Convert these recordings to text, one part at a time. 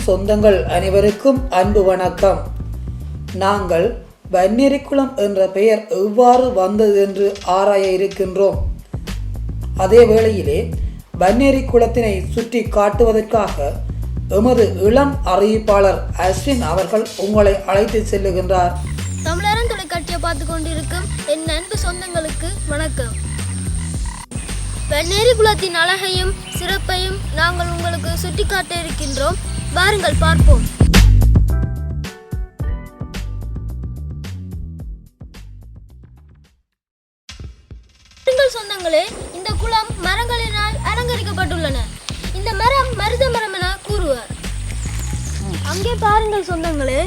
தமிழரத்தின் சொந்தங்கள் அனைவருக்கும் அன்பு வணக்கம். நாங்கள் வன்னியரிக்குளம் என்ற பெயர் எவ்வாறு வந்தது என்று ஆராய இருக்கின்றோம். அதே வேளையிலே வன்னியரி குளத்தினை சுற்றி காட்டுவதற்காக எமது இளம் அறிவிப்பாளர் அஸ்வின் அவர்கள் உங்களை அழைத்து செல்லுகின்றார். தமிழரன் தொலைக்காட்சியை பார்த்து கொண்டிருக்கும் என் அன்பு சொந்தங்களுக்கு வணக்கம். வெண்ணேரி குலத்தின் அழகையும் சிறப்பையும் நாங்கள் உங்களுக்கு சுட்டிக்காட்ட இருக்கின்றோம் வாருங்கள் பார்ப்போம். சொந்தங்களே இந்த குளம் மரங்களினால் அலங்கரிக்கப்பட்டுள்ளன. இந்த மரம் மருத மரம் என கூறுவார். அங்கே பாருங்கள் சொந்தங்களே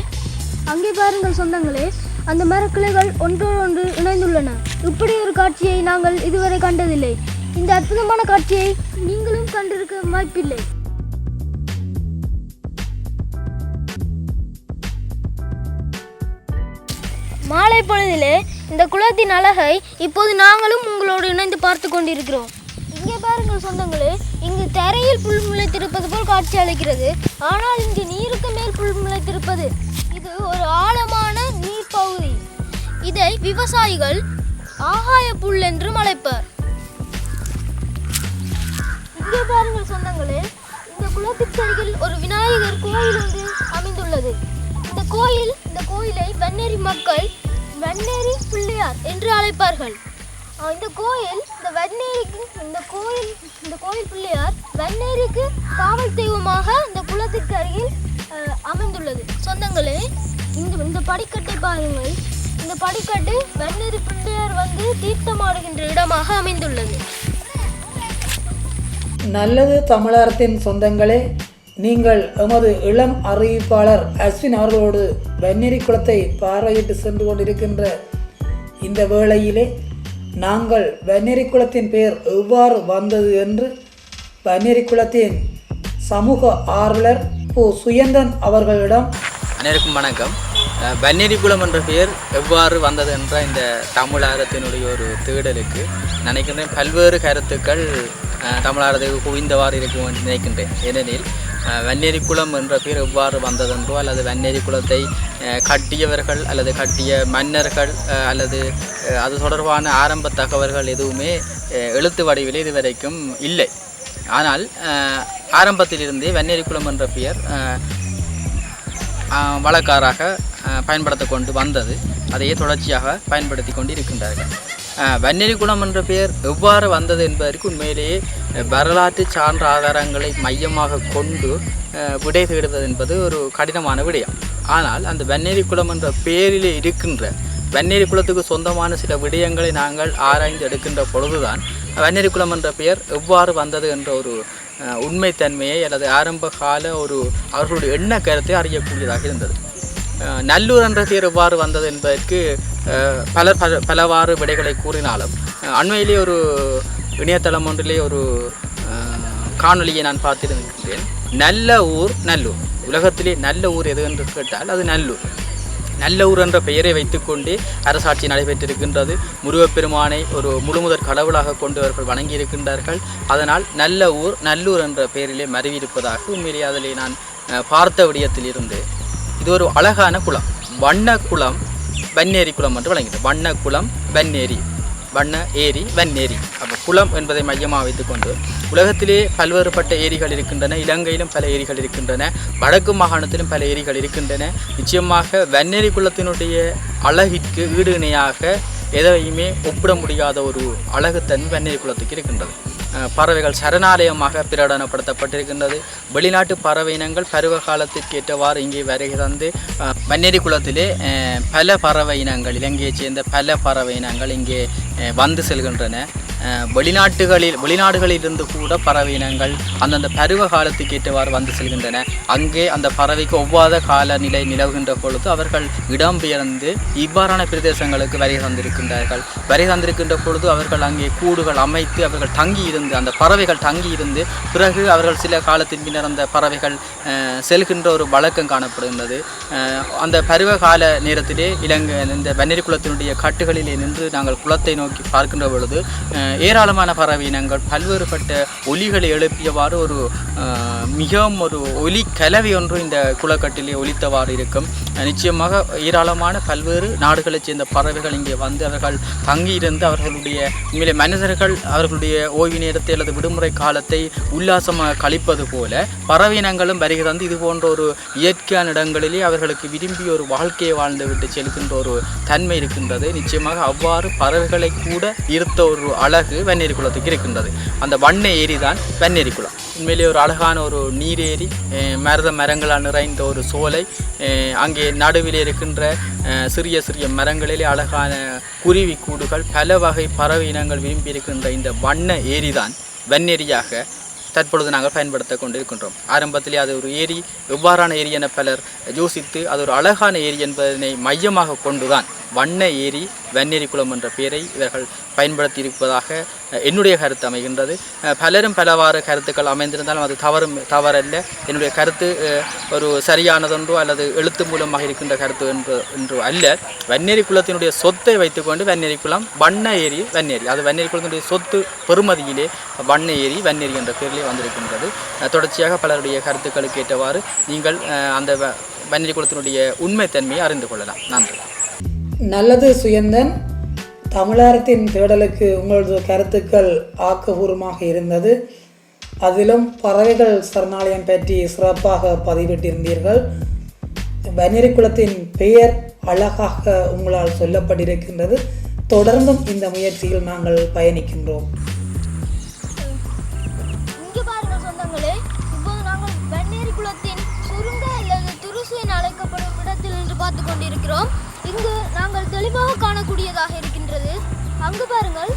அங்கே பாருங்கள் சொந்தங்களே அந்த மரக்கிளைகள் ஒன்றோடு ஒன்று இணைந்துள்ளன. இப்படி ஒரு காட்சியை நாங்கள் இதுவரை கண்டதில்லை. இந்த அற்புதமான காட்சியை நீங்களும் கண்டிருக்க வாய்ப்பில்லை. மாலை பொழுதிலே இந்த குளத்தின் அழகை இப்போது நாங்களும் உங்களோடு இணைந்து பார்த்து கொண்டிருக்கிறோம். இங்கே பாருங்கள் சொந்தங்களே இங்கு தரையில் புல் முளைத்திருப்பது போல் காட்சி அளிக்கிறது. ஆனால் இங்கு நீருக்கு மேல் புல் முளைத்திருப்பது இது ஒரு ஆழமான நீர் பகுதி. இதை விவசாயிகள் ஆகாய புல் என்றும் அழைப்பர். இங்கே பாருங்கள் சொந்தங்களே இந்த குளத்திற்கு அருகில் ஒரு விநாயகர் கோயில் ஒன்று அமைந்துள்ளது. இந்த கோயில் இந்த கோயிலை வன்னேரி மக்கள் வன்னேரி பிள்ளையார் என்று அழைப்பார்கள். இந்த கோயில் இந்த வன்னேரிக்கு இந்த கோயில் இந்த கோயில் பிள்ளையார் வன்னேரிக்கு காவல் தெய்வமாக இந்த குளத்திற்கு அருகில் அமைந்துள்ளது. சொந்தங்களே இந்த இந்த படிக்கட்டை பாருங்கள். இந்த படிக்கட்டு வன்னேரி பிள்ளையார் வந்து தீர்த்தமாடுகின்ற இடமாக அமைந்துள்ளது. நல்லது தமிழரத்தின் சொந்தங்களே நீங்கள் எமது இளம் அறிவிப்பாளர் அஸ்வின் அவர்களோடு வன்னியரி குளத்தை பார்வையிட்டு சென்று கொண்டிருக்கின்ற இந்த வேளையிலே நாங்கள் வன்னியரி குளத்தின் பெயர் எவ்வாறு வந்தது என்று வன்னியரி குளத்தின் சமூக ஆர்வலர் பு. சுயந்தன் அவர்களிடம் அனைவருக்கும் வணக்கம். பன்னீரி குளம் என்ற பெயர் எவ்வாறு வந்தது என்ற இந்த தமிழாரத்தினுடைய ஒரு தேடலுக்கு நினைக்கின்றேன். பல்வேறு கருத்துக்கள் அஹ் தமிழாரத்துக்கு குவிந்தவாறு இருக்கும் என்று நினைக்கின்றேன். ஏனெனில் அஹ் வன்னேரிக்குளம் என்ற பெயர் எவ்வாறு வந்ததென்றோ அல்லது வன்னேரி குளத்தை கட்டியவர்கள் அல்லது கட்டிய மன்னர்கள் அல்லது அது தொடர்பான ஆரம்ப தகவல்கள் எதுவுமே எழுத்து வடிவிலே இதுவரைக்கும் இல்லை. ஆனால் ஆரம்பத்திலிருந்தே ஆரம்பத்திலிருந்தே வன்னேரிக்குளம் என்ற பெயர் வழக்காராக பயன்படுத்த கொண்டு வந்தது. அதையே தொடர்ச்சியாக பயன்படுத்தி கொண்டு இருக்கின்றார்கள் ஆஹ் குளம் என்ற பெயர் எவ்வாறு வந்தது என்பதற்கு உண்மையிலேயே வரலாற்று சான்று ஆதாரங்களை மையமாக கொண்டு விடை தேடுவது என்பது ஒரு கடினமான விடயம். ஆனால் அந்த வன்னேரிக்குளம் என்ற பெயரிலே இருக்கின்ற வன்னேரி குலத்துக்கு சொந்தமான சில விடயங்களை நாங்கள் ஆராய்ந்து எடுக்கின்ற பொழுதுதான் வன்னேரிக்குளம் என்ற பெயர் எவ்வாறு வந்தது என்ற ஒரு உண்மைத்தன்மையை அல்லது ஆரம்ப கால ஒரு அவர்களுடைய எண்ண கருத்தை அறியக்கூடியதாக இருந்தது. நல்லூர் என்ற பேர் எவ்வாறு வந்தது என்பதற்கு பலர் பல பலவாறு விடைகளை கூறினாலும் அண்மையிலே ஒரு இணையதளம் ஒன்றிலே ஒரு காணொலியை நான் பார்த்திருக்கிறேன். நல்ல ஊர் நல்லூர். உலகத்திலே நல்ல ஊர் எது என்று கேட்டால் அது நல்லூர். நல்லூர் என்ற பெயரை வைத்துக்கொண்டே அரசாட்சி நடைபெற்றிருக்கின்றது. முருகப்பெருமானை ஒரு முழுமுதற் கடவுளாக கொண்டு அவர்கள் வணங்கியிருக்கின்றார்கள். அதனால் நல்ல ஊர் நல்லூர் என்ற பெயரிலே மருவியிருப்பதாக உண்மையிலே அதிலே நான் பார்த்த விடயத்தில் இருந்து இது ஒரு அழகான குளம். வண்ண குளம் வன்னேரி குளம் என்று வழங்குகிறது வண்ண குளம் வன்னேரி வண்ண ஏரி வன்னேரி அப்போ குளம் என்பதை மையமாக வைத்துக்கொண்டு உலகத்திலே பல்வேறுபட்ட ஏரிகள் இருக்கின்றன இலங்கையிலும் பல ஏரிகள் இருக்கின்றன வடக்கு மாகாணத்திலும் பல ஏரிகள் இருக்கின்றன. நிச்சயமாக வன்னேரி குளத்தினுடைய அழகிற்கு ஈடு இணையாக எதையுமே ஒப்பிட முடியாத ஒரு அழகுத்தன்மை வன்னேரி குளத்துக்கு இருக்கின்றது. பறவைகள் சரணாலயமாக பிரகடனப்படுத்தப்பட்டிருக்கின்றது. வெளிநாட்டு பறவை இனங்கள் பருவ காலத்திற்கு ஏற்றவாறு இங்கே வருகை தந்து அஹ், குளத்திலே பல பறவை இனங்கள் இலங்கையைச் சேர்ந்த பல பறவை இனங்கள் இங்கே வந்து செல்கின்றன. வெளிநாட்டுகளில் வெளிநாடுகளிலிருந்து கூட பறவை இனங்கள் அந்தந்த பருவ காலத்துக்கு ஏற்றவாறு வந்து செல்கின்றன. அங்கே அந்த பறவைக்கு ஒவ்வாத காலநிலை நிலவுகின்ற பொழுது அவர்கள் இடம்பெயர்ந்து இவ்வாறான பிரதேசங்களுக்கு வரை தந்திருக்கின்றார்கள். வரை தந்திருக்கின்ற பொழுது அவர்கள் அங்கே கூடுகள் அமைத்து அவர்கள் தங்கி இருந்து அந்த பறவைகள் தங்கி இருந்து பிறகு அவர்கள் சில காலத்தின் பின்னர் அந்த பறவைகள் செல்கின்ற ஒரு வழக்கம் காணப்படுகின்றது. அந்த பருவ கால நேரத்திலே இலங்கை இந்த வெண்ணெறி குளத்தினுடைய கட்டுகளிலே நின்று நாங்கள் குளத்தை நோக்கி பார்க்கின்ற பொழுது ஏராளமான பறவை இனங்கள் பல்வேறுபட்ட ஒலிகளை எழுப்பியவாறு ஒரு மிகவும் ஒரு ஒலி கலவை ஒன்று இந்த குளக்கட்டிலே ஒலித்தவாறு இருக்கும். நிச்சயமாக ஏராளமான பல்வேறு நாடுகளைச் சேர்ந்த பறவைகள் இங்கே வந்து அவர்கள் தங்கியிருந்து அவர்களுடைய உண்மையிலே மனிதர்கள் அவர்களுடைய ஓய்வு நேரத்தை அல்லது விடுமுறை காலத்தை உல்லாசமாக கழிப்பது போல பறவை இனங்களும் வருகை தந்து இது போன்ற ஒரு இயற்கையான இடங்களிலே அவர்களுக்கு விரும்பி ஒரு வாழ்க்கையை வாழ்ந்து விட்டு செலுக்கின்ற ஒரு தன்மை இருக்கின்றது. நிச்சயமாக அவ்வாறு பறவைகளை கூட இருத்த ஒரு அழகு வெண்ணேரி குளத்துக்கு இருக்கின்றது. அந்த வண்ண ஏரி தான் வெண்ணெரி குளம். உண்மையிலே ஒரு அழகான ஒரு நீரேரி மரத மரங்களால் நிறைந்த ஒரு சோலை அங்கே நடுவில் இருக்கின்ற சிறிய சிறிய மரங்களிலே அழகான குருவி கூடுகள் பல வகை பறவை இனங்கள் விரும்பி இருக்கின்ற இந்த வண்ண ஏரி தான் வெண்ணேரியாக தற்பொழுது நாங்கள் பயன்படுத்த கொண்டிருக்கின்றோம். ஆரம்பத்திலே அது ஒரு ஏரி எவ்வாறான ஏரி என பலர் யோசித்து அது ஒரு அழகான ஏரி என்பதனை மையமாக கொண்டுதான் வண்ண ஏரி வெண்ணெரி குளம் என்ற பெயரை இவர்கள் பயன்படுத்தி இருப்பதாக என்னுடைய கருத்து அமைகின்றது. பலரும் பலவாறு கருத்துக்கள் அமைந்திருந்தாலும் அது தவறும் தவறல்ல. என்னுடைய கருத்து ஒரு சரியானதொன்றோ அல்லது எழுத்து மூலமாக இருக்கின்ற கருத்து என்று என்று அல்ல. வன்னேரி குளத்தினுடைய சொத்தை வைத்துக்கொண்டு வன்னேரி குளம் வண்ண ஏரி வன்னேரி அது வன்னேரி குளத்தினுடைய சொத்து பெறுமதியிலே வண்ண ஏரி வன்னேரி என்ற பேரிலே வந்திருக்கின்றது. தொடர்ச்சியாக பலருடைய கருத்துக்களுக்கு ஏற்றவாறு நீங்கள் அஹ், அந்த வ- வெண்ணேரி குளத்தினுடைய உண்மைத்தன்மையை அறிந்து கொள்ளலாம். நன்றி. நல்லது சுயந்தன். தமிழகத்தின் தேடலுக்கு உங்களது கருத்துக்கள் ஆக்கபூர்வமாக இருந்தது. அதிலும் பறவைகள் சரணாலயம் பற்றி சிறப்பாக பதிவிட்டிருந்தீர்கள். பனிரி குளத்தின் பெயர் அழகாக உங்களால் சொல்லப்பட்டிருக்கின்றது. தொடர்ந்தும் இந்த முயற்சியில் நாங்கள் பயணிக்கின்றோம். நாங்கள் குளத்தின் சுருங்க அல்லது துருசு என அழைக்கப்படும் இடத்தில் நின்று பார்த்து கொண்டிருக்கிறோம். இங்கு நாங்கள் தெளிவாக காணக்கூடியதாக இருக்கின்றது. அங்கு பாருங்கள்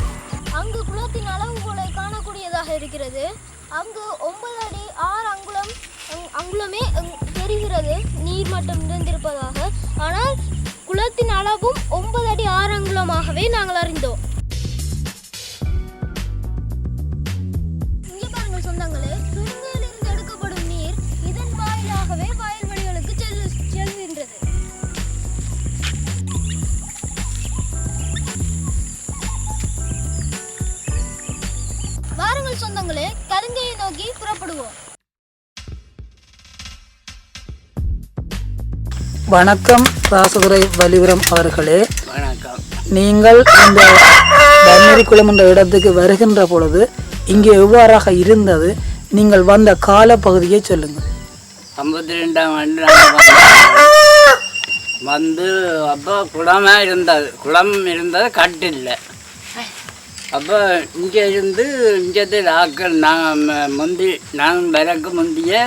அங்கு குளத்தின் அளவுகோலை காணக்கூடியதாக இருக்கிறது. அங்கு ஒன்பது அடி ஆறு அங்குலம் அங்- அங்குலமே அங்- தெரிகிறது. நீர்மட்டம் நிறைந்திருப்பதாக. ஆனால் குளத்தின் அளவும் ஒன்பது அடி ஆறு அங்குலமாகவே நாங்கள் அறிந்தோம். நோக்கி புறப்படுவோம் வணக்கம் ராசதுரை வலிபுரம் அவர்களே. வணக்கம். நீங்கள் இந்த பன்னரி குளம் என்ற இடத்துக்கு வருகின்ற பொழுது இங்கே எவ்வாறாக இருந்தது? நீங்கள் வந்த காலப்பகுதியை சொல்லுங்கள். ஐம்பத்தி ரெண்டாம் ஆண்டு. வந்து அப்போ குளமாக இருந்தது. குளம் இருந்தது கட்டில்ல. அப்போ இங்கே இருந்து இங்கேருந்து ஆக்கள் நான் முந்தி நான் வரக்கு முந்திய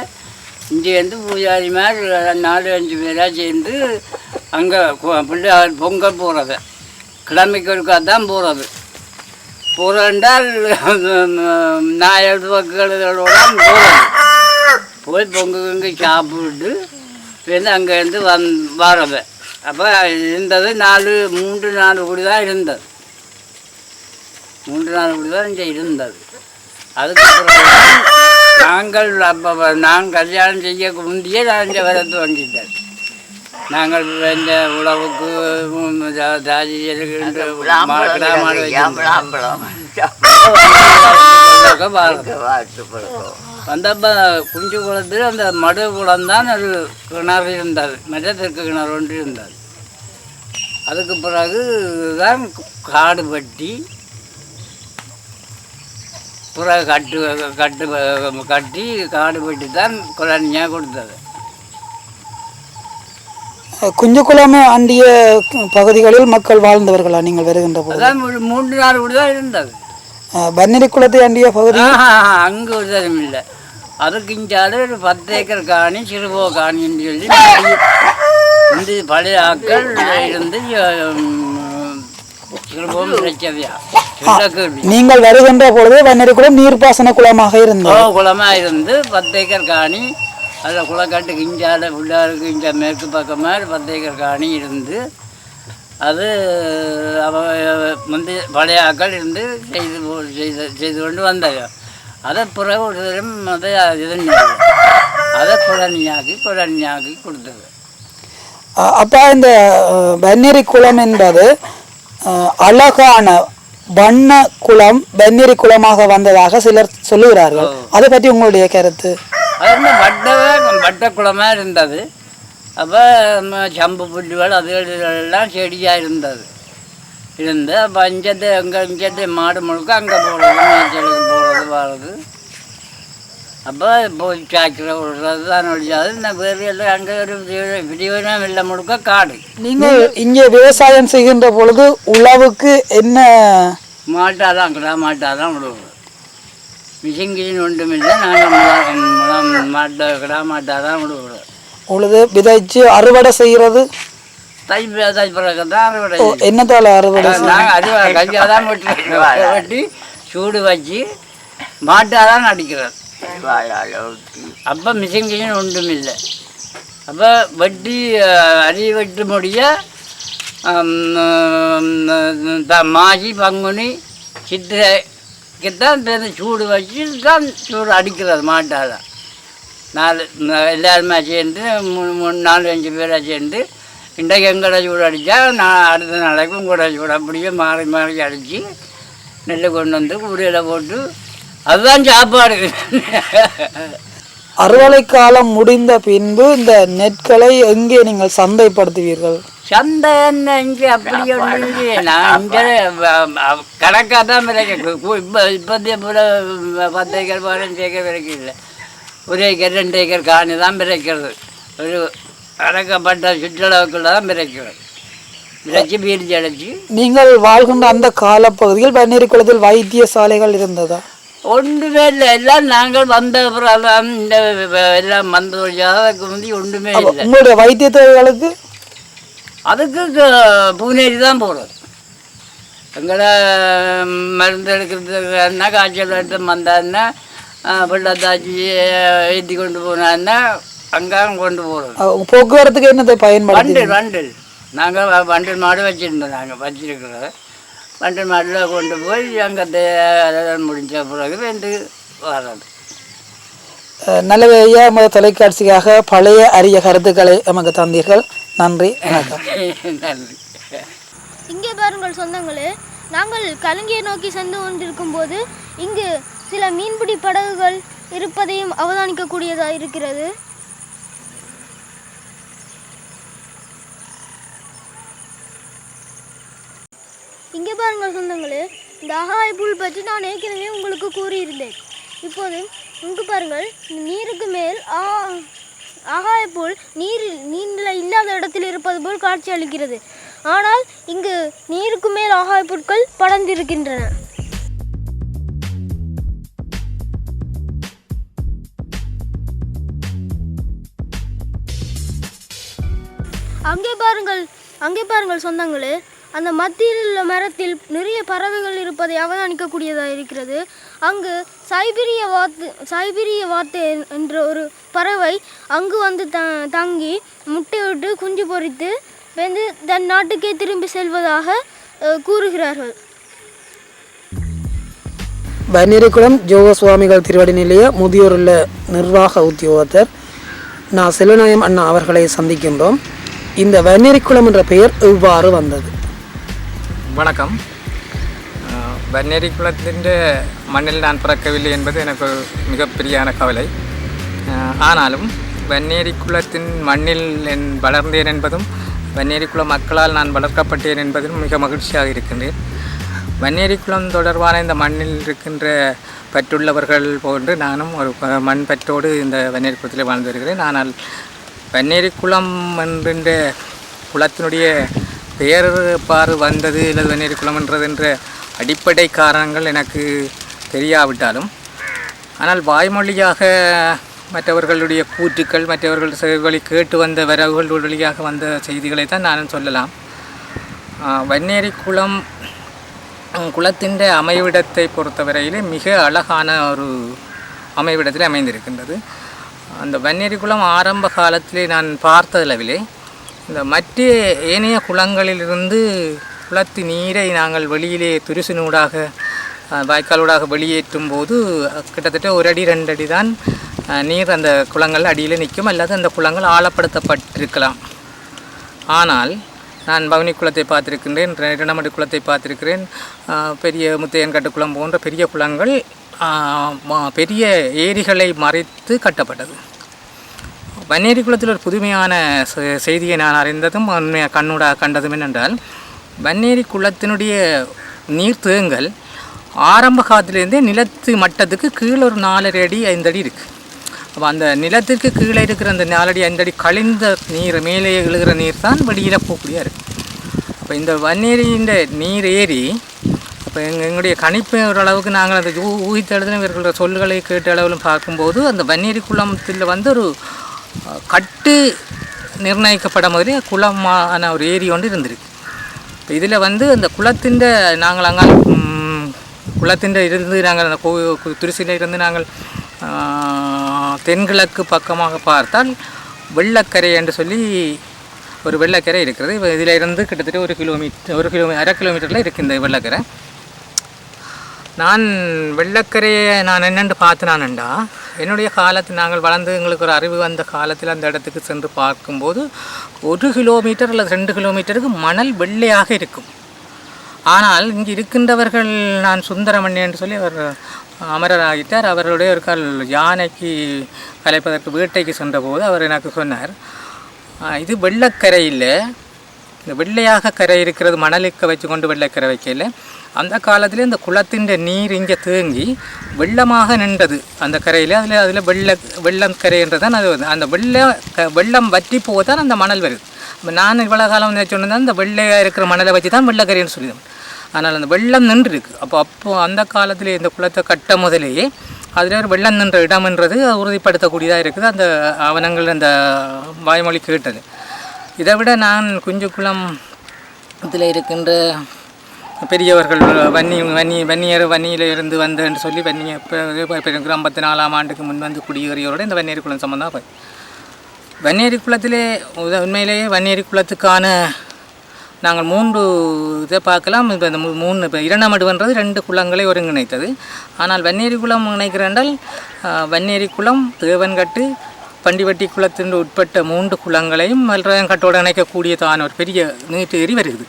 இங்கேருந்து பூஜாரி மாதிரி நாலு அஞ்சு பேராக சேர்ந்து அங்கே பிள்ளையார் பொங்கல் போகிறது கிழமைக்கொருக்கா தான் போகிறது போகிறேன்டால் நான் மக்களோட போகிறது போய் பொங்கு பொங்கு சாப்பிட்டு வந்து அங்கேருந்து வந் வரது. அப்போ இருந்தது நாலு மூன்று நாலு குடி தான் இருந்தது. மூன்று நாலு குடி தான் இங்கே இருந்தது. அதுக்கப்புறம் நாங்கள் அப்போ நான் கல்யாணம் செய்ய முந்தையே நான் இங்கே வர தோன்றிட்டேன் நாங்கள் இந்த உழவுக்கு. வந்தப்ப குஞ்சு குளத்தில் அந்த மடு குளம் தான் ஒரு கிணறு இருந்தது. மற்ற தெற்கு கிணறு ஒன்று இருந்தது. அதுக்கு பிறகு தான் காடு வெட்டி பிறகு கட்டு கட்டு கட்டி காடு வெட்டி தான் குழந்தையாக கொடுத்தது. குஞ்சுக்குளமே அண்டிய பகுதிகளில் மக்கள் வாழ்ந்தவர்களா நீங்கள் வருகின்ற ஒரு மூன்று நாள் கூட தான் இருந்தது. பன்னரி குளத்தை அண்டிய பகுதி அங்கே ஒரு தரம் இல்லை. அதுக்கு இஞ்சால ஒரு பத்து ஏக்கர் காணி சிறுபோ காணின்னு சொல்லி இந்த பழைய ஆட்கள் இருந்து சிறுபோம் நினைச்சவையா நீங்கள் வருகின்ற பொழுது குளம் நீர்ப்பாசன குளமாக இருந்தது. குளமாக இருந்து பத்து ஏக்கர் காணி அதில் குளக்காட்டுக்கு இஞ்சால உள்ளாருக்கு இஞ்ச மேற்கு பக்கமாக பத்து ஏக்கர் காணி இருந்து அது அவ முந்தி பழைய ஆக்கள் இருந்து செய்து செய்து செய்து கொண்டு வந்தாங்க அதை பிறகு ஒரு தரம் அதை இது அதை குழந்தையாக்கி குழந்தையாக்கி கொடுத்தது. அப்பா இந்த பன்னரி குளம் என்பது அழகான வண்ண குளம் வெந்நீரி குளமாக வந்ததாக சிலர் சொல்லுகிறார்கள். அதை பற்றி உங்களுடைய கருத்து? அது வட்டவே வட்ட குளமாக இருந்தது. அப்போ சம்பு புல்லுகள் அதுகள் எல்லாம் செடியாக இருந்தது. இருந்து அப்போ இஞ்சத்து அங்கே இஞ்சத்து மாடு முழுக்க அங்கே போகிறது போகிறது வர்றது அப்போ போய் சாக்கிற விடுறது தான் ஒழியாது இந்த வேறு எல்லாம் அங்கே ஒரு விரிவனம் இல்லை முழுக்க காடு நீங்கள் இங்கே விவசாயம் செய்கின்ற பொழுது உழவுக்கு என்ன மாட்டாதான் கிடா மாட்டாதான் விடுவோம் மிஷிங்கின்னு ஒன்றும் இல்லை நாங்கள் மாட்டை கிடா மாட்டாதான் விடுவோம் உழுது விதைச்சு அறுவடை செய்கிறது தை தை பிறகு தான் அறுவடை என்னத்தால அறுவடை அது கையாக தான் வெட்டி வெட்டி சூடு வச்சு மாட்டாக தான் அடிக்கிறது அப்போ மிஷின் ஒன்றும் இல்லை அப்போ வெட்டி அரி வெட்டி முடிய த- மாசி பங்குனி சித்திரைக்குத்தான் இந்த சூடு வச்சு தான் சூடு அடிக்கிறது மாட்டால். நாலு எல்லாருமே சேர்ந்து மூணு மூணு நாலு அஞ்சு பேராக சேர்ந்து இன்றைக்கு எங்கட சூடு அடித்தா நான் அடுத்த நாளைக்கு உங்களோட சூடு அப்படியே மாறி மாறி அடித்து நெல் கொண்டு வந்து கூடையில் போட்டு அதுதான் சாப்பாடு. அறுவடை காலம் முடிந்த பின்பு இந்த நெற்களை எங்கே நீங்கள் சந்தைப்படுத்துவீர்கள்? சந்தை என்ன இங்கே? அப்படி இல்லையே நான் இங்கே கணக்காக தான் விளைக்க இப்போ இப்போதைய போல பத்து ஏக்கர் பதினஞ்சு ஏக்கர் வரைக்கும் இல்லை ஒரு ஏக்கர் ரெண்டு ஏக்கர் காணி தான் விளைக்கிறது. ஒரு அடக்கப்பட்ட சுற்றளவுக்குள்ள தான் விளைக்கிறது. விளைச்சி பீரிச்சு அடைச்சி. நீங்கள் வாழ்கின்ற அந்த காலப்பகுதியில் பன்னீரி குளத்தில் வைத்தியசாலைகள் இருந்ததா? ஒன்றுமே இல்லை. எல்லாம் நாங்கள் வந்த அப்புறம் இந்த எல்லாம் வந்த வழியாக முந்தி ஒன்றுமே இல்லை. உங்களுடைய வைத்திய தேவைகளுக்கு அதுக்கு பூனேரி தான் போகிறது எங்களை மருந்து எடுக்கிறதுக்குன்னா காய்ச்சல் எடுத்து வந்தான்னா வெள்ளத்தாச்சி ஏற்றி கொண்டு போனான்னா அங்கே கொண்டு போகிறது அஹ், போக்குவரத்துக்கு என்னத்தை பயன்படுத்தி வண்டில் வண்டில். நாங்கள் வண்டில் மாடு வச்சுருந்தோம். நாங்கள் வச்சிருக்கிறோம். வண்டில் மாடில் கொண்டு போய் அங்கே முடிஞ்ச பிறகு ரெண்டு வர்றது அஹ், நல்ல ஐயா தொலைக்காட்சிக்காக பழைய அரிய கருத்துக்களை நமக்கு தந்தீர்கள். நன்றி வணக்கம். நன்றி. இங்கே பாருங்கள் சொந்தங்களே நாங்கள் கலங்கியை நோக்கி சென்று கொண்டிருக்கும் போது இங்கு சில மீன்பிடி படகுகள் இருப்பதையும் அவதானிக்கக்கூடியதாக இருக்கிறது. இங்கே பாருங்கள் சொந்தங்களே இந்த அகாய புல் பற்றி நான் ஏற்கனவே உங்களுக்கு கூறியிருந்தேன். இப்போது இங்கு பாருங்கள் நீருக்கு மேல் ஆ ஆகாய புல் நீர் நீரில் இல்லாத இடத்தில் இருப்பது போல் காட்சி அளிக்கிறது. ஆனால் இங்கு நீருக்கு மேல் ஆகாய புற்கள் படர்ந்திருக்கின்றன. அங்கே பாருங்கள் அங்கே பாருங்கள் சொந்தங்களே அந்த மத்தியில் உள்ள மரத்தில் நிறைய பறவைகள் இருப்பதை அவதானிக்கக்கூடியதாக இருக்கிறது. அங்கு சைபீரிய வாத்து சைபீரிய வாத்து என்ற ஒரு பறவை அங்கு வந்து த தங்கி முட்டையிட்டு குஞ்சு பொரித்து வந்து தன் நாட்டுக்கே திரும்பி செல்வதாக கூறுகிறார்கள். பன்னீரிக்குளம் ஜோக சுவாமிகள் திருவடி நிலைய முதியோர் நிர்வாக உத்தியோகத்தர் நான் செல்வநாயம் அண்ணா அவர்களை சந்திக்கின்றோம். இந்த வன்னேரிக்குளம் என்ற பெயர் இவ்வாறு வந்தது. வணக்கம். வன்னேரி குளத்திൻ്റെ மண்ணில் நான் பிறக்கவில்லை என்பது எனக்கு மிகப்பெரியான கவலை. ஆனாலும் வன்னேரி குளத்தின் மண்ணில் என் வளர்ந்தேன் என்பதும் வன்னேரி குள மக்களால் நான் வளர்க்கப்பட்டேன் என்பதிலும் மிக மகிழ்ச்சியாக இருக்கின்றேன். வன்னேரி குளம் தொடர்பான இந்த மண்ணில் இருக்கின்ற பற்றுள்ளவர்கள் போன்று நானும் ஒரு மண் பற்றோடு இந்த வன்னேரி குளத்தில் வாழ்ந்து வருகிறேன். ஆனால் வன்னேரி குளம் என்கின்ற குளத்தினுடைய பெயர் பாறு வந்தது அல்லது வன்னேரி குளம் என்றது என்ற அடிப்படை காரணங்கள் எனக்கு தெரியாவிட்டாலும் ஆனால் வாய்மொழியாக மற்றவர்களுடைய கூற்றுக்கள் மற்றவர்கள் செவிவழி கேட்டு வந்த வரவுகள் வழியாக வந்த செய்திகளை தான் நானும் சொல்லலாம். வன்னேரி குளம் குளத்தின் அமைவிடத்தை பொறுத்தவரையிலே மிக அழகான ஒரு அமைவிடத்தில் அமைந்திருக்கின்றது. அந்த வன்னேரி குளம் ஆரம்ப காலத்திலே நான் பார்த்த அளவிலே இந்த மற்ற ஏனைய குளங்களிலிருந்து குளத்து நீரை நாங்கள் வெளியிலே துரிசினூடாக வாய்க்காலூடாக வெளியேற்றும் போது கிட்டத்தட்ட ஒரு அடி ரெண்டு அடி தான் நீர் அந்த குளங்கள் அடியில் நிற்கும். அல்லது அந்த குளங்கள் ஆழப்படுத்தப்பட்டிருக்கலாம். ஆனால் நான் பவனி குளத்தை பார்த்துருக்கின்றேன் ரெ- குளத்தை பார்த்திருக்கிறேன். பெரிய முத்தையன்கட்டு குளம் போன்ற பெரிய குளங்கள் பெரிய ஏரிகளை மறைத்து கட்டப்பட்டது. வன்னேரி குளத்தில் ஒரு புதுமையான செ- செய்தியை நான் அறிந்ததும் உண்மையாக கண்ணூடாக கண்டதும் என்னென்றால் வன்னேரி குளத்தினுடைய நீர் தேங்கல் ஆரம்ப காலத்திலேருந்தே நிலத்து மட்டத்துக்கு கீழே ஒரு நாலரை அடி ஐந்து அடி இருக்குது அப்போ அந்த நிலத்திற்கு கீழே இருக்கிற அந்த நாலடி ஐந்து அடி கழிந்த நீர் மேலே எழுகிற நீர் தான் வெளியில் போகக்கூடியா இருக்குது அப்போ இந்த வன்னேரியின் நீர் ஏறி அப்போ எங்கள் எங்களுடைய கணிப்பு ஓரளவுக்கு நாங்கள் அந்த ஊ ஊகித்த இடத்துல இவர்களோட சொல்லுகளை கேட்ட அளவிலும் பார்க்கும்போது அந்த வன்னேரி குளத்தில் வந்து ஒரு கட்டு நிர்ணயிக்கப்பட மாதிரி குளமான ஒரு ஏரி ஒன்று இருந்திருக்கு. இப்போ இதில் வந்து அந்த குளத்தின் நாங்கள் அங்கே குளத்தின் இருந்து நாங்கள் அந்த கோ திருச்சியில் இருந்து நாங்கள் தென்கிழக்கு பக்கமாக பார்த்தால் வெள்ளக்கரை என்று சொல்லி ஒரு வெள்ளக்கரை இருக்கிறது. இப்போ இதில் இருந்து கிட்டத்தட்ட ஒரு கிலோமீட்டர் ஒரு கிலோமீ அரை கிலோமீட்டரில் இருக்குது இந்த வெள்ளக்கரை. நான் வெள்ளக்கரையை நான் என்னென்று பார்த்தினானண்டா என்னுடைய காலத்தில் நாங்கள் வளர்ந்து எங்களுக்கு ஒரு அறிவு வந்த காலத்தில் அந்த இடத்துக்கு சென்று பார்க்கும்போது ஒரு கிலோமீட்டர் அல்லது ரெண்டு கிலோமீட்டருக்கு மணல் வெள்ளையாக இருக்கும். ஆனால் இங்கே இருக்கின்றவர்கள் நான் சுந்தரமணி என்று சொல்லி அவர் அமரர் ஆகிட்டார் அவருடைய ஒரு கால் யானைக்கு கலைப்பதற்கு வேட்டைக்கு சென்றபோது அவர் எனக்கு சொன்னார் இது வெள்ளக்கரையில் இந்த வெள்ளையாக கரை இருக்கிறது மணலுக்கு வச்சு கொண்டு வெள்ளைக்கரை வைக்கல. அந்த காலத்தில் இந்த குளத்தின் நீர் இங்கே தேங்கி வெள்ளமாக நின்றது. அந்த கரையில் அதில் அதில் வெள்ள வெள்ளம் கரைன்றதான் அது அந்த வெள்ள க வெள்ளம் வற்றி போதான் அந்த மணல் வருது. நான் இவ்வளோ காலம் நினைச்சோன்னா இந்த வெள்ளையாக இருக்கிற மணலை வச்சு தான் வெள்ளக்கரைன்னு சொல்லிடுவேன் ஆனால் அந்த வெள்ளம் நின்று இருக்கு அப்போ அப்போ அந்த காலத்தில் இந்த குளத்தை கட்ட முதலேயே அதில் ஒரு வெள்ளம் நின்ற இடம்ன்றது உறுதிப்படுத்தக்கூடியதாக இருக்குது. அந்த ஆவணங்கள் அந்த வாய்மொழி கேட்டது. இதை விட நான் குஞ்சுக்குளம் இதில் இருக்கின்ற பெரியவர்கள் வன்னி வன்னி வன்னியர் வன்னியில் இருந்து வந்தேன்னு சொல்லி வன்னிய இப்போ ஐம்பத்தி நாலாம் ஆண்டுக்கு முன் வந்து குடியேறியோட இந்த வன்னியர் குளம் சம்மந்தம் போய். வன்னியரி குளத்திலே உத- உண்மையிலேயே வன்னியரி குளத்துக்கான நாங்கள் மூன்று இதை பார்க்கலாம். இப்போ இந்த மூணு இப்போ இரண்டாமடுவன்றது ரெண்டு குளங்களை ஒருங்கிணைத்தது. ஆனால் வன்னியரி குளம் இணைக்கிறேன்றால் வன்னியரி குளம் தேவன்கட்டு பண்டிவட்டி குளத்தின் உட்பட்ட மூன்று குளங்களையும் மல்றாயங்கட்டோடு இணைக்கக்கூடியதான ஒரு பெரிய நீட்டேரி ஏரி வருகிறது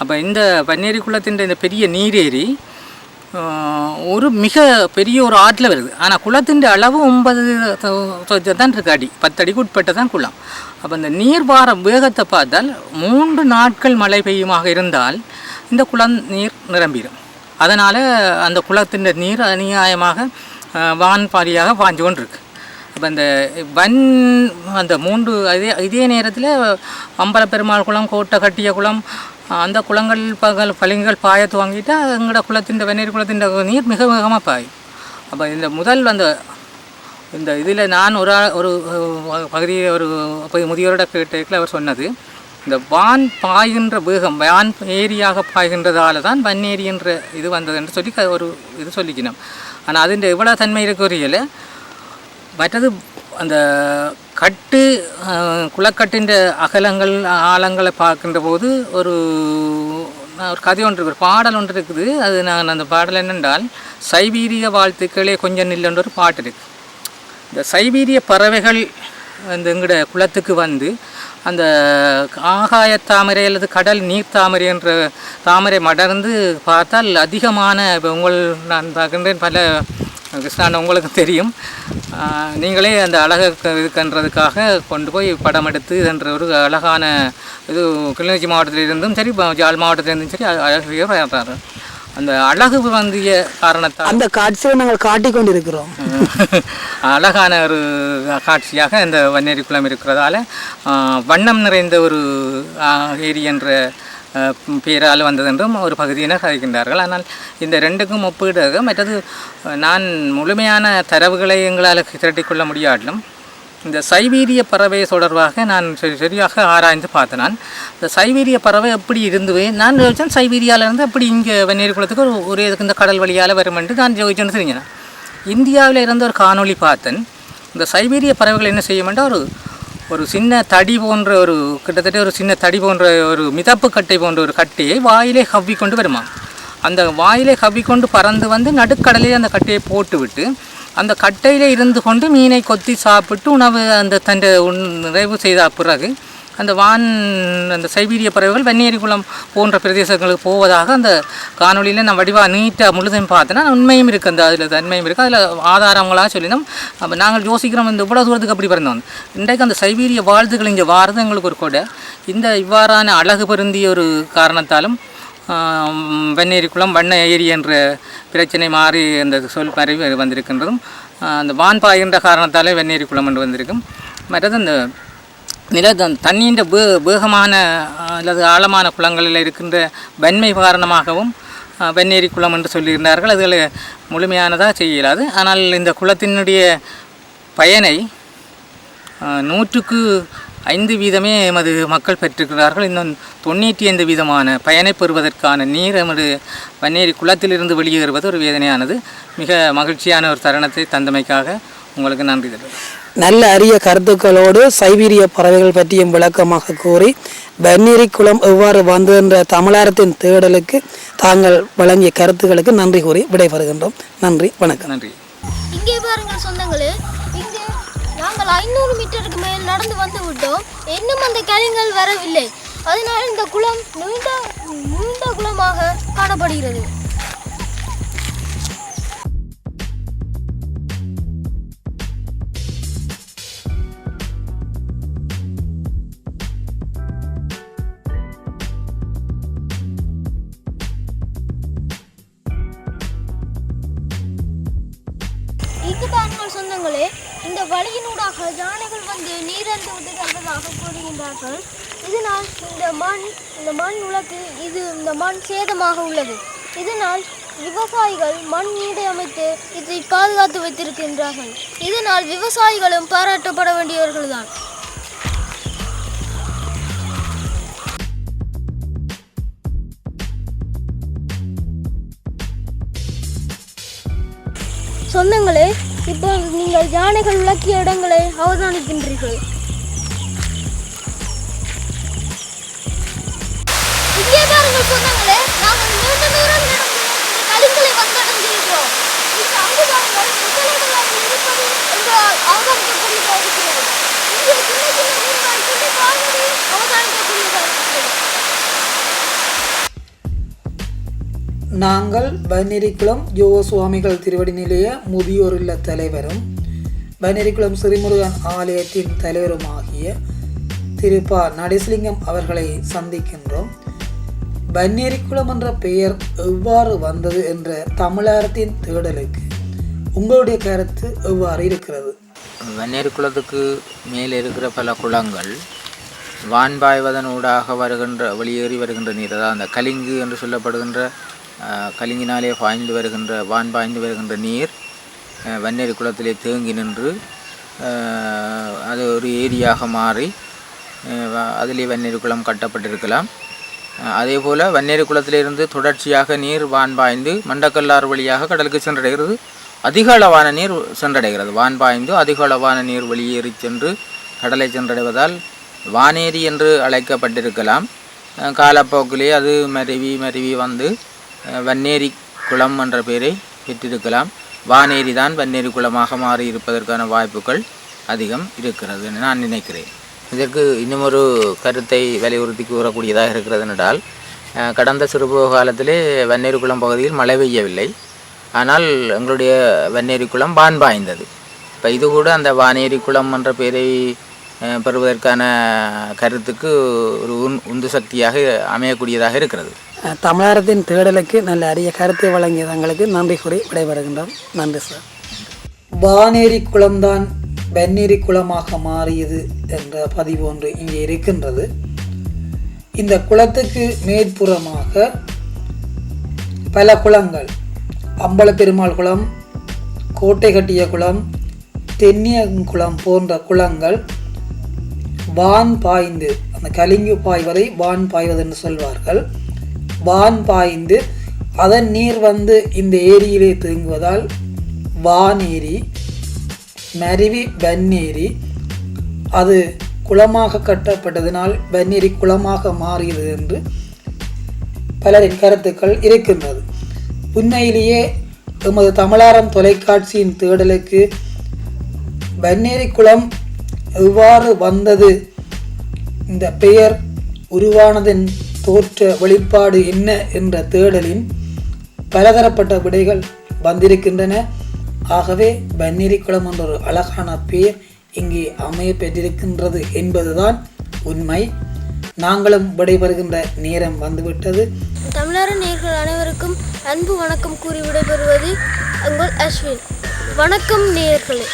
அப்போ இந்த பன்னேரி குளத்தின் இந்த பெரிய நீரேரி ஒரு மிக பெரிய ஒரு ஆற்றில் வருது. ஆனால் குளத்தின் அளவு ஒன்பது தான் இருக்கு அடி. பத்து அடிக்கு உட்பட்ட தான் குளம். அப்போ இந்த நீர் வார வேகத்தை பார்த்தால் மூன்று நாட்கள் மழை பெய்யுமாக இருந்தால் இந்த குளம் நீர் நிரம்பிடும். அதனால் அந்த குளத்தின் நீர் அநியாயமாக ஆஹ், வான் பாரியாக பாஞ்சு கொண்டிருக்கு. இப்போ இந்த அந்த வன் அந்த மூன்று அதே இதே நேரத்தில் அம்பலப்பெருமாள் குளம் கோட்டை கட்டிய குளம் அந்த குளங்கள் பகல் பளிங்கள் பாய துவங்கிட்டா எங்களோட குளத்தின் வெந்நீர் குளத்தின் நீர் மிக வேகமாக பாயும் அப்போ இந்த முதல் அந்த இந்த இதில் நான் ஒரு ஆள் ஒரு பகுதியில் ஒரு முதியோரோட கேட்டேக்கில் அவர் சொன்னது இந்த வான் பாய்கின்ற வேகம் வான் ஏரியாக பாய்கின்றதால தான் வன்னேரி என்ற இது வந்தது என்று சொல்லி ஒரு இது சொல்லிக்கணும். ஆனால் அதுன்ற எவ்வளோ தன்மை இருக்கிறீங்கள மற்றது அந்த கட்டு அஹ், குளக்கட்டின் அகலங்கள் ஆழங்களை பார்க்கின்ற போது ஒரு நான் ஒரு கதை ஒன்று இருக்கு ஒரு பாடல் ஒன்று இருக்குது. அது நான் அந்த பாடல் என்னென்றால் சைபீரிய வாழ்த்துக்களே கொஞ்சம் நில்லுன்ற ஒரு பாட்டு இருக்குது இந்த சைவீரிய பறவைகள் அந்த எங்கட குளத்துக்கு வந்து அந்த ஆகாய தாமரை அல்லது கடல் நீர் தாமரை என்ற தாமரை மடர்ந்து பார்த்தால் அதிகமான இப்போ உங்கள் நான் பார்க்கின்றேன் பல கிருஷ்ணாண்ட உங்களுக்கு தெரியும். நீங்களே அந்த அழகை க- இது கன்றதுக்காக கொண்டு போய் படம் எடுத்து என்ற ஒரு அழகான இது கிளிநொச்சி மாவட்டத்திலிருந்தும் சரி ஜாழ் மாவட்டத்திலிருந்தும் சரி அழகிய வர்றாரு அந்த அழகு வந்திய காரணத்தால் அந்த காட்சியை நாங்கள் காட்டிக் கொண்டிருக்கிறோம். அழகான ஒரு காட்சியாக இந்த வன்னேரி குளம் இருக்கிறதால வண்ணம் நிறைந்த ஒரு ஏரி என்ற பேரால் வந்ததென்றும் ஒரு பகுதியினர் கதைக்கின்றார்கள் ஆனால் இந்த ரெண்டுக்கும் ஒப்பீடாக மற்றது நான் முழுமையான தரவுகளை எங்களால் திரட்டிக்கொள்ள முடியாட்டிலும் இந்த சைவீரிய பறவை தொடர்பாக நான் சரியாக ஆராய்ந்து பார்த்தேன். நான் இந்த சைவீரிய பறவை எப்படி இருந்தது? நான் யோசிச்சேன் சைவீரியாவிலேருந்து எப்படி இங்கே வெந்நீர் குளத்துக்கு ஒரு ஒரே இதுக்கு இந்த கடல் வழியால் வரும் என்று நான் யோசிச்சேன்னு தெரிஞ்சேன் இந்தியாவில் இருந்த ஒரு காணொளி பார்த்தேன். இந்த சைபீரிய பறவைகள் என்ன செய்யுமெண்டா ஒரு ஒரு சின்ன தடி போன்ற ஒரு கிட்டத்தட்ட ஒரு சின்ன தடி போன்ற ஒரு மிதப்பு கட்டை போன்ற ஒரு கட்டையை வாயிலே ஹவ்வி கொண்டு வருமா அந்த வாயிலே ஹவ்வி கொண்டு பறந்து வந்து நடுக்கடலில் அந்த கட்டையை போட்டுவிட்டு அந்த கட்டையில் இருந்து கொண்டு மீனை கொத்தி சாப்பிட்டு உணவு அந்த தண்டை உண் நிறைவு செய்த பிறகு அந்த வான் அந்த சைபீரிய பறவைகள் வெந்நேரி குளம் போன்ற பிரதேசங்களுக்கு போவதாக அந்த காணொளியில் நான் வடிவாக நீட்டாக முழுதையும் பார்த்தேன்னா உண்மையும் இருக்குது அந்த அதில் தன்மையும் இருக்குது அதில் ஆதாரங்களாக சொல்லினோம் அப்போ நாங்கள் யோசிக்கிறோம் இந்த இவ்வளோ தூரத்துக்கு அப்படி பிறந்தோம் இன்றைக்கு அந்த சைபீரிய வாழ்த்துக்கள் இங்கே வாரது எங்களுக்கு ஒரு கொடை. இந்த இவ்வாறான அழகு பொருந்திய ஒரு காரணத்தாலும் ஆம், குளம் வண்ண ஏரி என்ற பிரச்சனை மாறி அந்த சொல் பரவி வந்திருக்கின்றதும் அந்த வான் பாய்கின்ற காரணத்தாலே வெண்ணேரி குளம் என்று வந்திருக்கும். மற்றது அந்த நில தண்ணீர் பே வேகமான அல்லது ஆழமான குளங்களில் இருக்கின்ற வன்மை காரணமாகவும் வெண்ணேரி குளம் என்று சொல்லியிருந்தார்கள். அதில் முழுமையானதாக செய்ய இயலாது ஆனால் இந்த குளத்தினுடைய பயனை நூற்றுக்கு ஐந்து வீதமே எமது மக்கள் பெற்றிருக்கிறார்கள். இன்னும் தொண்ணூற்றி ஐந்து வீதமான பயனை பெறுவதற்கான நீர் எமது வன்னேரி குளத்திலிருந்து வெளியேறுவது ஒரு வேதனையானது. மிக மகிழ்ச்சியான ஒரு தருணத்தை தந்தமைக்காக உங்களுக்கு நன்றி தெரிவிக்கிறேன் நல்ல அரிய கருத்துக்களோடு சைபீரிய பறவைகள் பற்றியும் விளக்கமாக கூறி வெந்நீரி குளம் எவ்வாறு வந்தது என்ற தமிழாரத்தின் தேடலுக்கு தாங்கள் வழங்கிய கருத்துக்களுக்கு நன்றி கூறி விடைபெறுகின்றோம். நன்றி வணக்கம். நன்றி. இங்கே பாருங்கள் சொந்தங்களே. இங்கே நாங்கள் ஐநூறு மீட்டருக்கு மேல் நடந்து வந்து விட்டோம். இன்னும் அந்த கலிங்கள் வரவில்லை. அதனால் இந்த குளம் நீண்ட நீண்ட குளமாக காணப்படுகிறது. பாருங்கள் இந்த வழியினூடாக யானைகள் வந்து நீரந்து விட்டு கூறுகின்றார்கள். இதனால் இந்த மண் இந்த மண் உலக்கு இது இந்த மண் சேதமாக உள்ளது. இதனால் விவசாயிகள் மண் நீடை அமைத்து இதை பாதுகாத்து வைத்திருக்கின்றார்கள். இதனால் விவசாயிகளும் பாராட்டப்பட வேண்டியவர்கள்தான். சொந்தங்களே இப்போ நீங்கள் யானைகள் விளக்கிய இடங்களை அவதானிக்கின்றீர்கள். இங்கே பாருங்கள் நாங்கள் நீண்ட தூரம் கலிங்களை வந்தடைந்திருக்கிறோம். அங்கு பாருங்கள் முதலைகளாக இருப்பது என்று அவதானிக்கக்கூடியதாக இருக்கிறது. இங்கே சின்ன சின்ன மீன்கள் அவதானிக்கக்கூடியதாக இருக்கிறது. நாங்கள் பன்னேரிக்குளம் யோ சுவாமிகள் திருவடி நிலைய முதியோர் இல்ல தலைவரும் பன்னேரிக்குளம் சிறுமுருகன் ஆலயத்தின் தலைவருமாகிய திருப்பா நடேசலிங்கம் அவர்களை சந்திக்கின்றோம். பன்னேரிக்குளம் என்ற பெயர் எவ்வாறு வந்தது என்ற தமிழகத்தின் தேடலுக்கு உங்களுடைய கருத்து எவ்வாறு இருக்கிறது? வெந்நீர் மேலே இருக்கிற பல குளங்கள் வான்பாய்வதன் ஊடாக வருகின்ற வெளியேறி வருகின்ற நீர் அதாவது அந்த கலிங்கு என்று சொல்லப்படுகின்ற கலிங்கினாலே பாய்ந்து வருகின்ற வான் பாய்ந்து வருகின்ற நீர் அஹ், குளத்திலே தேங்கி நின்று அது ஒரு ஏரியாக மாறி அதிலே வெந்நீர் குளம் கட்டப்பட்டிருக்கலாம். அதே போல் வெந்நீர் குளத்திலிருந்து தொடர்ச்சியாக நீர் வான் பாய்ந்து மண்டக்கல்லார் வழியாக கடலுக்கு சென்றடைகிறது. அதிக அளவான நீர் சென்றடைகிறது. வான் பாய்ந்து அதிக அளவான நீர் வெளியேறி சென்று கடலை சென்றடைவதால் வானேரி என்று அழைக்கப்பட்டிருக்கலாம். காலப்போக்கிலே அது மருவி மருவி வந்து வன்னேரி குளம் என்ற பெயரை பெற்றிருக்கலாம். வானேரி தான் வன்னேரி குளமாக மாறி இருப்பதற்கான வாய்ப்புகள் அதிகம் இருக்கிறது என நான் நினைக்கிறேன். இதற்கு இன்னுமொரு கருத்தை வலியுறுத்தி கூறக்கூடியதாக இருக்கிறது என்றால் கடந்த சிறுபோக காலத்திலே வன்னேரி குளம் பகுதியில் மழை பெய்யவில்லை. ஆனால் எங்களுடைய வன்னேரி குளம் வான் பாய்ந்தது. இப்போ இது கூட அந்த வானேரி குளம் என்ற பெயரை பெறுவதற்கான கருத்துக்கு ஒரு உந்து சக்தியாக அமையக்கூடியதாக இருக்கிறது. தமிழகத்தின் தேடலுக்கு நல்ல அரிய கருத்தை வழங்கிய தங்களுக்கு நன்றி கூறி விடைபெறுகின்றோம். நன்றி சார். வானேரி குளம்தான் வெந்நேரி குளமாக மாறியது என்ற பதிவு ஒன்று இங்கே இருக்கின்றது. இந்த குளத்துக்கு மேற்புறமாக பல குளங்கள். அம்பலப்பெருமாள் குளம் கோட்டை கட்டிய குளம் தென்னியங்குளம் போன்ற குளங்கள் வான் பாய்ந்து அந்த கலிங்கு பாய்வதை வான் பாய்வது என்று சொல்வார்கள். வான் பாய்ந்து அதன் நீர் வந்து இந்த ஏரியிலே தேங்குவதால் வானேரி மருவி வன்னேரி அது குளமாக கட்டப்பட்டதினால் வன்னேரி குளமாக மாறியது என்று பலரின் கருத்துக்கள் இருக்கின்றது. உண்மையிலேயே எமது தமிழாரம் தொலைக்காட்சியின் தேடலுக்கு வன்னேரி குளம் எவ்வாறு வந்தது? இந்த பெயர் உருவானதன் தோற்ற வெளிப்பாடு என்ன என்ற தேடலின் பலதரப்பட்ட விடைகள் வந்திருக்கின்றன. ஆகவே பன்னிரிக்குளம் என்ற ஒரு அழகான பேர் இங்கே அமைய பெற்றிருக்கின்றது என்பதுதான் உண்மை. நாங்களும் விடைபெறுகின்ற நேரம் வந்துவிட்டது. தமிழர நேர்கள் அனைவருக்கும் அன்பு வணக்கம் கூறி விடைபெறுவது உங்கள் அஸ்வின். வணக்கம் நேர்களே.